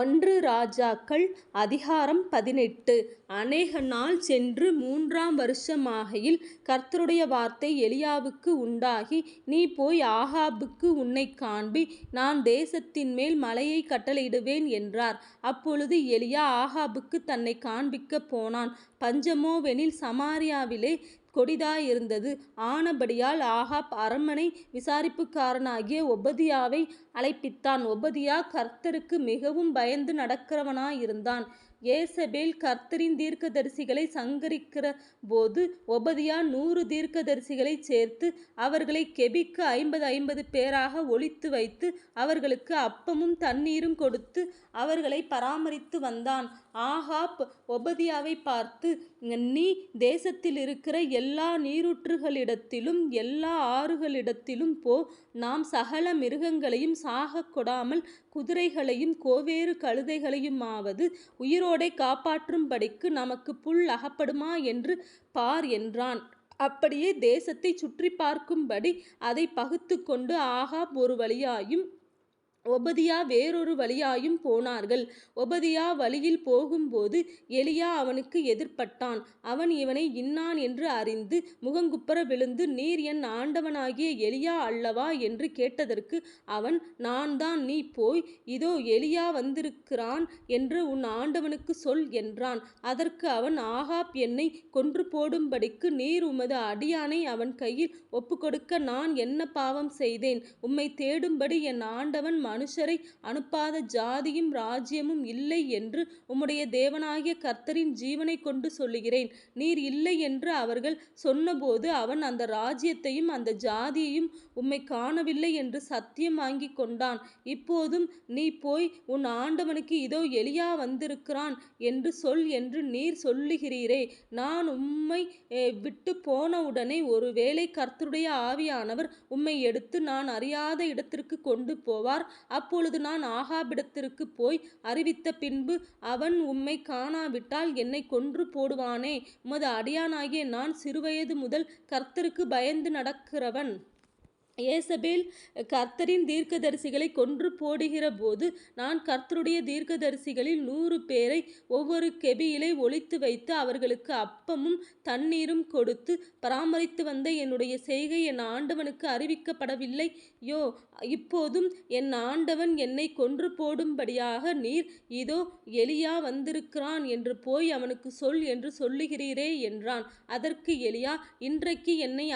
ஒன்று ராஜாக்கள் அதிகாரம் பதினெட்டு அநேக நாள் சென்று மூன்றாம் வருஷமாகையில் கர்த்தருடைய வார்த்தை எலியாவுக்கு உண்டாகி நீ போய் ஆகாபுக்கு உன்னை காண்பி நான் தேசத்தின் மேல் மலையை கட்டளையிடுவேன் என்றார். அப்பொழுது எலியா ஆகாபுக்கு தன்னை காண்பிக்கப் போனான். பஞ்சமோவெனில் சமாரியாவிலே கொடிதாயிருந்தது. ஆனபடியால் ஆகாப் அரண்மனை விசாரிப்புக்காரனாகிய ஒபதியாவை அழைப்பித்தான். ஒபதியா கர்த்தருக்கு மிகவும் பயந்து நடக்கிறவனாயிருந்தான். ஏசபேல் கர்த்தரின் தீர்க்கதரிசிகளை சங்கரிக்கிற போது ஒபதியா நூறு தீர்க்கதரிசிகளைச் சேர்த்து அவர்களை கெபிக்கு ஐம்பது ஐம்பது பேராக ஒழித்து வைத்து அவர்களுக்கு அப்பமும் தண்ணீரும் கொடுத்து அவர்களை பராமரித்து வந்தான். ஆகாப் ஒபதியாவைப் பார்த்து நீ தேசத்தில் இருக்கிற எல்லா நீரூற்றுகளிடத்திலும் எல்லா ஆறுகளிடத்திலும் போ நாம் சகல மிருகங்களையும் சாகக்கொடாமல் குதிரைகளையும் கோவேறு கழுதைகளையுமாவது உயிரோடை காப்பாற்றும்படிக்கு நமக்கு புல் அகப்படுமா என்று பார் என்றான். அப்படியே தேசத்தைச் சுற்றி பார்க்கும்படி அதைப் பகுத்துக்கொண்டு ஆகாப் ஒரு வழியாயும் ஒபதியா வேறொரு வழியாயும் போனார்கள். ஒபதியா வழியில் போகும்போது எலியா அவனுக்கு எதிர்ப்பட்டான். அவன் இவனை இன்னான் என்று அறிந்து முகங்குப்புற விழுந்து நீர் என் ஆண்டவனாகிய எலியா அல்லவா? என்று கேட்டதற்கு அவன் நான் தான் நீ போய் இதோ எலியா வந்திருக்கிறான் என்று உன் ஆண்டவனுக்கு சொல் என்றான். அதற்கு அவன் ஆகாப் என்னை கொன்று போடும்படிக்கு நீர் உமது அடியானை அவன் கையில் ஒப்புக்கொடுக்க நான் என்ன பாவம் செய்தேன்? உம்மை தேடும்படி என் ஆண்டவன் மனுஷரை அனுப்பாத ஜாதியும் ராஜ்யமும் இல்லை என்று உம்முடைய தேவனாகிய கர்த்தரின் ஜீவனை கொண்டு சொல்லுகிறேன். நீர் இல்லை என்று அவர்கள் சொன்னபோது அவன் அந்த ராஜ்யத்தையும் அந்த ஜாதியையும் உம்மை காணவில்லை என்று சத்தியம் வாங்கி கொண்டான். இப்போதும் நீ போய் உன் ஆண்டவனுக்கு இதோ எளியா வந்திருக்கிறான் என்று சொல் என்று நீர் சொல்லுகிறீரே. நான் உம்மை விட்டு போனவுடனே ஒருவேளை கர்த்தருடைய ஆவியானவர் உம்மை எடுத்து நான் அறியாத இடத்திற்கு கொண்டு போவார். அப்பொழுது நான் ஆகாபிடத்திற்குப் போய் அறிவித்த பின்பு அவன் உம்மை காணாவிட்டால் என்னை கொன்று போடுவானே. உமது அடியானாகிய நான் சிறுவயது முதல் கர்த்தருக்கு பயந்து நடக்கிறவன். ஏசபேல் கர்த்தரின் தீர்க்கதரிசிகளை கொன்று போடுகிறபோது நான் கர்த்தருடைய தீர்க்கதரிசிகளில் நூறு பேரை ஒவ்வொரு கெபியிலே ஒழித்து வைத்து அவர்களுக்கு அப்பமும் தண்ணீரும் கொடுத்து பராமரித்து வந்த என்னுடைய செய்கை என் ஆண்டவனுக்கு அறிவிக்கப்படவில்லையோ? இப்போதும் என் ஆண்டவன் என்னை கொன்று போடும்படியாக நீர் இதோ எலியா வந்திருக்கிறான் என்று போய் அவனுக்கு சொல் என்று சொல்லுகிறீரே என்றான். அதற்கு எலியா இன்றைக்கு என்னை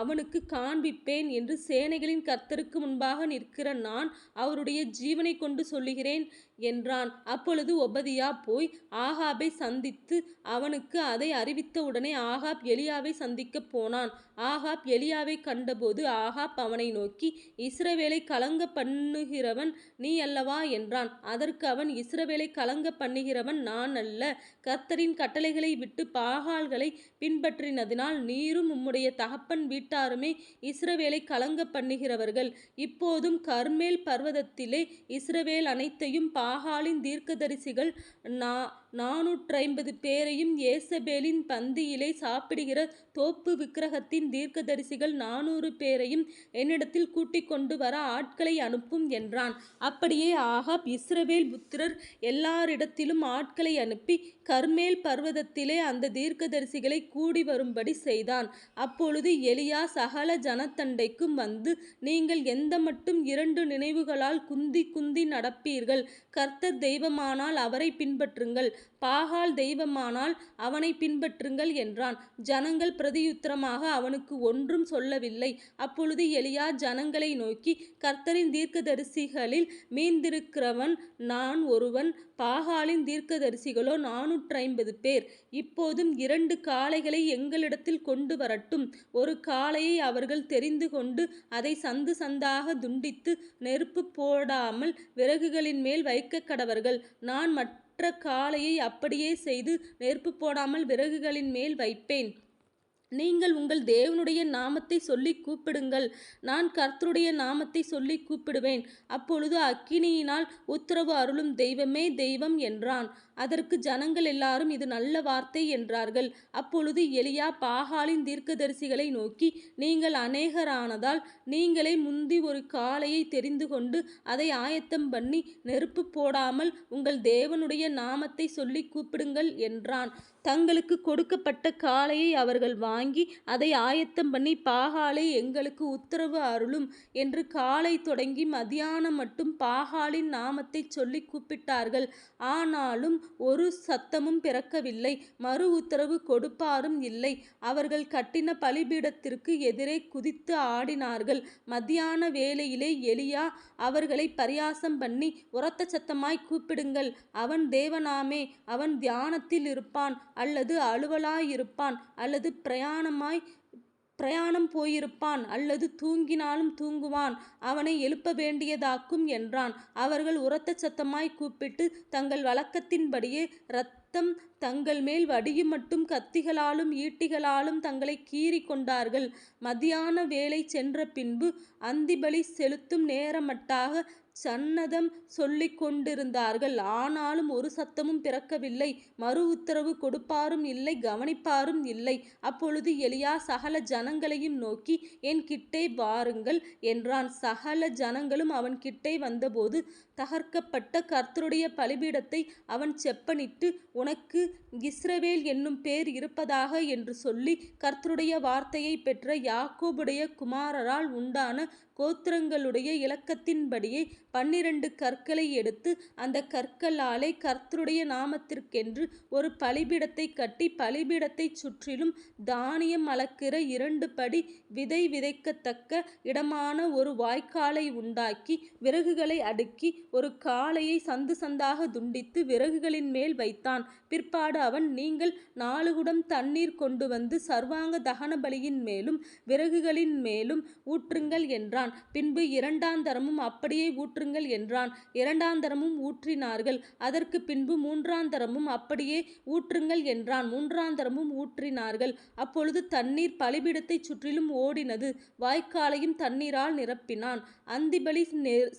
அவனுக்கு காண்பிப்பேன் என்று சேனைகளின் கர்த்தருக்கு முன்பாக நிற்கிற நான் அவருடைய ஜீவனைக் கொண்டு சொல்லுகிறேன். என்றான். அப்பொழுது ஒபதியா போய் ஆகாபை சந்தித்து அவனுக்கு அதை அறிவித்தவுடனே ஆகாப் எலியாவை சந்திக்கப் போனான். ஆகாப் எலியாவை கண்டபோது ஆகாப் அவனை நோக்கி இஸ்ரோவேளை கலங்க பண்ணுகிறவன் நீ அல்லவா? என்றான். அதற்கு அவன் இஸ்ரோவேளை கலங்க பண்ணுகிறவன் நான் அல்ல. கர்த்தரின் கட்டளைகளை விட்டு பாகால்களைப் பின்பற்றினதினால் நீரும் உம்முடைய தகப்பன் வீட்டாருமே இஸ்ரவேளை கலங்க பண்ணுகிறவர்கள் இப்போதும் கர்மேல் பர்வதத்திலே இஸ்ரவேல் அனைத்தையும் பா பாகாலின் தீர்க்கதரிசிகள் நானூற்றைம்பது பேரையும் யேசபேலின் பந்தியிலே சாப்பிடுகிற தோப்பு விக்கிரகத்தின் தீர்க்கதரிசிகள் நானூறு பேரையும் என்னிடத்தில் கூட்டிக்கொண்டு வர ஆட்களை அனுப்பும் என்றான். அப்படியே ஆகாப் இஸ்ரவேல் புத்திரர் எல்லாரிடத்திலும் ஆட்களை அனுப்பி கர்மேல் பர்வதத்திலே அந்த தீர்க்கதரிசிகளை கூடி வரும்படி செய்தான். அப்பொழுது எலியா சகல ஜனத்தண்டைக்கும் வந்து நீங்கள் எந்த மட்டும் இரண்டு நினைவுகளால் குந்தி குந்தி நடப்பீர்கள்? கர்த்தர் தெய்வமானால் அவரைப் பின்பற்றுங்கள் பாகால் தெய்வமானால் அவனை பின்பற்றுங்கள் என்றான். ஜனங்கள் பிரதியுத்தரமாக அவனுக்கு ஒன்றும் சொல்லவில்லை. அப்பொழுது எலியா ஜனங்களை நோக்கி கர்த்தரின் தீர்க்கதரிசிகளில் மீந்திருக்கிறவன் நான் ஒருவன் பாகாலின் தீர்க்கதரிசிகளோ நானூற்றைம்பது பேர். இப்போதும் இரண்டு காளைகளை எங்களிடத்தில் கொண்டு வரட்டும். ஒரு காளையை அவர்கள் தெரிந்து கொண்டு அதை சந்து சந்தாக துண்டித்து நெருப்பு போடாமல் விறகுகளின் மேல் வைக்கக்கடவர்கள். நான் மற்றக் காளையை அப்படியே செய்து நெருப்பு போடாமல் விறகுகளின் மேல் வைப்பேன். நீங்கள் உங்கள் தேவனுடைய நாமத்தை சொல்லிக் கூப்பிடுங்கள். நான் கர்த்தருடைய நாமத்தை சொல்லி கூப்பிடுவேன். அப்பொழுது அக்கினியினால் உத்தரவு அருளும் தெய்வமே தெய்வம் என்றான். அதற்கு ஜனங்கள் எல்லாரும் இது நல்ல வார்த்தை என்றார்கள். அப்பொழுது எலியா பாகாலின் தீர்க்கதரிசிகளை நோக்கி நீங்கள் அநேகரானதால் நீங்களே முந்தி ஒரு காளையை தெரிந்து கொண்டு அதை ஆயத்தம் பண்ணி நெருப்பு போடாமல் உங்கள் தேவனுடைய நாமத்தை சொல்லி கூப்பிடுங்கள் என்றான். தங்களுக்கு கொடுக்கப்பட்ட காளையை அவர்கள் வாங்கி அதை ஆயத்தம் பண்ணி பாகாலை எங்களுக்கு உத்தரவு அருளும் என்று காலை தொடங்கி மதியானம் மட்டும் பாகாலின் நாமத்தை சொல்லி கூப்பிட்டார்கள். ஆனாலும் ஒரு சத்தமும் பிறக்கவில்லை. மறு உத்தரவு கொடுப்பாரும் இல்லை. அவர்கள் கட்டின பலிபீடத்திற்கு எதிரே குதித்து ஆடினார்கள். மத்தியான வேளையிலே எலியா அவர்களை பரியாசம் பண்ணி உரத்த சத்தமாய் கூப்பிடுங்கள். அவன் தேவனாமே. அவன் தியானத்தில் இருப்பான். அல்லது அலுவலாயிருப்பான். அல்லது பிரயாணமாய் பிரயாணம் போயிருப்பான் அல்லது தூங்கினாலும் தூங்குவான். அவனை எழுப்ப வேண்டியதாக்கும் என்றான். அவர்கள் உரத்த சத்தமாய் கூப்பிட்டு தங்கள் வழக்கத்தின்படியே ரத்தம் தங்கள் மேல் வடியுமட்டும் கத்திகளாலும் ஈட்டிகளாலும் தங்களை கீறி கொண்டார்கள். மதியான வேலை சென்ற பின்பு அந்திபலி செலுத்தும் நேரமட்டாக சன்னதம் சொல்லிக் கொண்டிருந்தார்கள். ஆனாலும் ஒரு சத்தமும் பிறக்கவில்லை. மறு உத்தரவு கொடுப்பாரும் இல்லை கவனிப்பாரும் இல்லை. அப்பொழுது எலியா சகல ஜனங்களையும் நோக்கி என் கிட்டே வாருங்கள் என்றான். சகல ஜனங்களும் அவன் கிட்டே வந்தபோது தகர்க்கப்பட்ட கர்த்தருடைய பலிபீடத்தை அவன் செப்பனிட்டு உனக்கு இஸ்ரவேல் என்னும் பேர் இருப்பதாக என்று சொல்லி கர்த்தருடைய வார்த்தையை பெற்ற யாக்கோபுடைய குமாரரால் உண்டான கோத்திரங்களுடைய இலக்கத்தின்படியே பன்னிரண்டு கற்களை எடுத்து அந்த கற்களாலே கர்த்தருடைய நாமத்திற்கென்று ஒரு பலிபீடத்தை கட்டி பலிபீடத்தை சுற்றிலும் தானியம் அளக்கிற இரண்டு படி விதை விதைக்கத்தக்க இடமான ஒரு வாய்க்காலை உண்டாக்கி விறகுகளை அடுக்கி ஒரு காளையை சந்து சந்தாக துண்டித்து விறகுகளின் மேல் வைத்தான். பிற்பாடு அவன் நீங்கள் நாலு குடம் தண்ணீர் கொண்டு வந்து சர்வாங்க தகன பலியின் மேலும் விறகுகளின் மேலும் ஊற்றுங்கள் என்றான். பின்பு இரண்டாந்தரமும் அப்படியே ஊற்றுங்கள் என்றான். இரண்டாந்தரமும் ஊற்றினார்கள். அதற்கு பின்பு மூன்றாந்தரமும் அப்படியே ஊற்றுங்கள் என்றான். மூன்றாந்தரமும் ஊற்றினார்கள். அப்பொழுது தண்ணீர் பலிபிடத்தை சுற்றிலும் ஓடினது. வாய்க்காலையும் தண்ணீரால் நிரப்பினான். அந்திபலி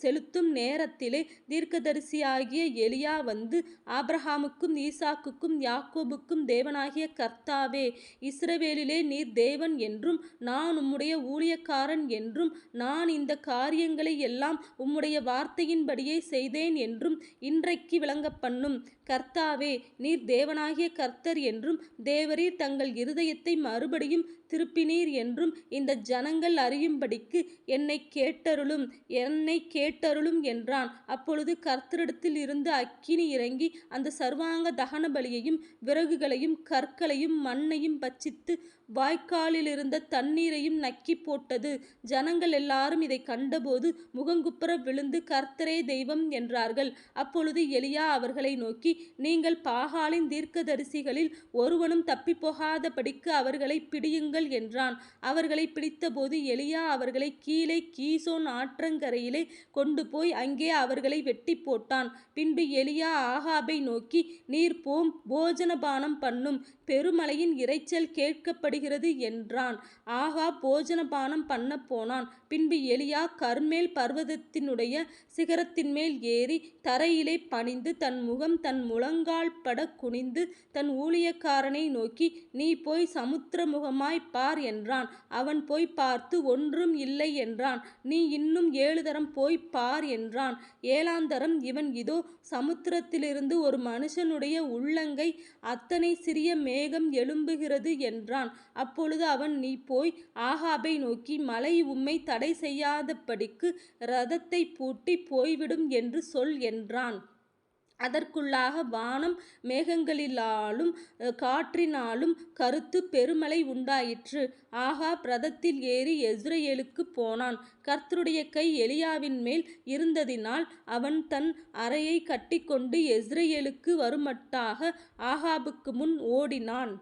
செலுத்தும் நேரத்திலே தீர்க்கதரிசியாகிய எலியா வந்து ஆப்ரஹாமுக்கும் ஈசாக்குக்கும் யாக்கோபுக்கும் தேவனாகிய கர்த்தாவே இஸ்ரவேலிலே நீர் தேவன் என்றும் நான் உம்முடைய ஊழியக்காரன் என்றும் நான் இந்த காரியங்களை எல்லாம் உம்முடைய வார்த்தையின்படியே செய்தேன் என்றும் இன்றைக்கு விளங்க பண்ணும் கர்த்தாவே நீர் தேவனாகிய கர்த்தர் என்றும் தேவரீர் தங்கள் இருதயத்தை மறுபடியும் திருப்பினீர் என்றும் இந்த ஜனங்கள் அறியும்படிக்கு என்னை கேட்டருளும் என்னை கேட்டருளும் என்றான். அப்பொழுது கர்த்தரிடத்தில் இருந்து அக்கினி இறங்கி அந்த சர்வாங்க தகன பலியையும் விறகுகளையும் கற்களையும் மண்ணையும் பச்சித்து வாய்க்காலிலிருந்த தண்ணீரையும் நக்கி போட்டது. ஜனங்கள் எல்லாரும் இதை கண்டபோது முகங்குப்புற விழுந்து கர்த்தரே தெய்வம் என்றார்கள். அப்பொழுது எலியா அவர்களை நோக்கி நீங்கள் பாகாலின் தீர்க்கதரிசிகளில் ஒருவனும் தப்பிப்போகாதபடிக்கு அவர்களை பிடியுங்கள் என்றான். அவர்களை பிடித்தபோது எலியா அவர்களை கீழே கீசோன் ஆற்றங்கரையிலே கொண்டு போய் அங்கே அவர்களை வெட்டி போட்டான். பின்பு எலியா ஆகாபை நோக்கி நீர் போம் போஜனபானம் பண்ணும். பெருமலையின் இரைச்சல் வருகிறது என்றான். ஆகா போஜனபானம் பண்ண போனான். பின்பு எலியா கர்மேல் பர்வதத்தினுடைய சிகரத்தின் மேல் ஏறி தரையிலே பணிந்து தன் முகம் தன் முழங்கால் பட குனிந்து தன் ஊழியக்காரனை நோக்கி நீ போய் சமுத்திர முகமாய் பார் என்றான். அவன் போய் பார்த்து ஒன்றும் இல்லை என்றான். நீ இன்னும் ஏழு தரம் போய் பார் என்றான். ஏழாந்தரம் இவன் இதோ சமுத்திரத்திலிருந்து ஒரு மனுஷனுடைய உள்ளங்கை அத்தனை சிறிய மேகம் எழும்புகிறது என்றான். அப்பொழுது அவன் நீ போய் ஆகாபை நோக்கி மலை உம்மை தடை செய்யாதபடிக்கு ரதத்தை பூட்டி போய்விடும் என்று சொல் என்றான். அதற்குள்ளாக வானம் மேகங்களிலாலும் காற்றினாலும் கருத்து பெருமலை உண்டாயிற்று. ஆகா பிரதத்தில் ஏறி எஸ்ரேலுக்கு போனான். கர்த்தருடைய கை எலியாவின் மேல் இருந்ததினால் அவன் தன் அறையை கட்டிக்கொண்டு எஸ்ரேலுக்கு வருமட்டாக ஆகாபுக்கு முன் ஓடினான்.